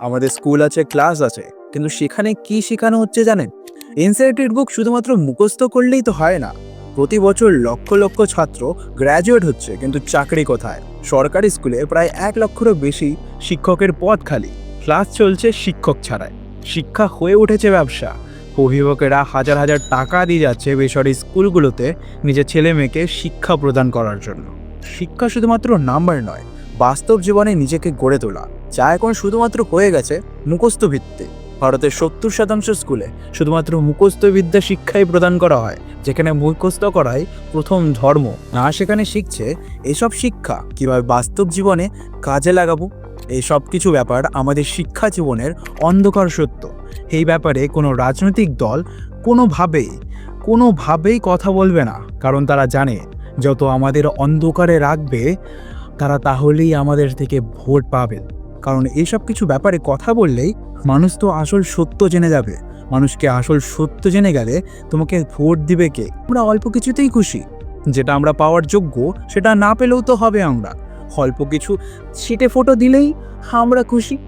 আমাদের স্কুল আছে, ক্লাস আছে, কিন্তু সেখানে কি শেখানো হচ্ছে জানেন? এনসিআরটির বুক শুধুমাত্র মুখস্থ করলেই তো হয় না। প্রতি বছর লক্ষ লক্ষ ছাত্র গ্র্যাজুয়েট হচ্ছে, কিন্তু চাকরি কোথায়? সরকারি স্কুলে প্রায় এক লক্ষেরও বেশি শিক্ষকের পদ খালি। ক্লাস চলছে শিক্ষক ছাড়াই। শিক্ষা হয়ে উঠেছে ব্যবসা। অভিভাবকেরা হাজার হাজার টাকা দিয়ে যাচ্ছে বেসরকারি স্কুলগুলোতে নিজের ছেলে মেয়েকে শিক্ষা প্রদান করার জন্য। শিক্ষা শুধুমাত্র নাম্বার নয় বাস্তব জীবনে নিজেকে গড়ে তোলা, যা এখন শুধুমাত্র হয়ে গেছে মুখস্থ ভিত্তিক ভারতের সত্তর শতাংশ স্কুলে শুধুমাত্র মুখস্থ বিদ্যা শিক্ষাই প্রদান করা হয়, যেখানে মুখস্থ করাই প্রথম ধর্ম। না, সেখানে শিখছে এসব শিক্ষা, কীভাবে বাস্তব জীবনে কাজে লাগাবো। এই সব কিছু ব্যাপার আমাদের শিক্ষা জীবনের অন্ধকার সত্য। এই ব্যাপারে কোনো রাজনৈতিক দল কোনোভাবেই কোনোভাবেই কথা বলবে না, কারণ তারা জানে, যত আমাদের অন্ধকারে রাখবে তারা তাহলেই আমাদের থেকে ভোট পাবে কারণ এইসব কিছু ব্যাপারে কথা বললেই মানুষ তো আসল সত্য জেনে যাবে। মানুষকে আসল সত্য জেনে গেলে তোমাকে ভোট দিবে কে? আমরা অল্প কিছুতেই খুশি। যেটা আমরা পাওয়ার যোগ্য, সেটা না পেলেও তো হবে আমরা। অল্প কিছু ছিটে ফোটো দিলেই আমরা খুশি।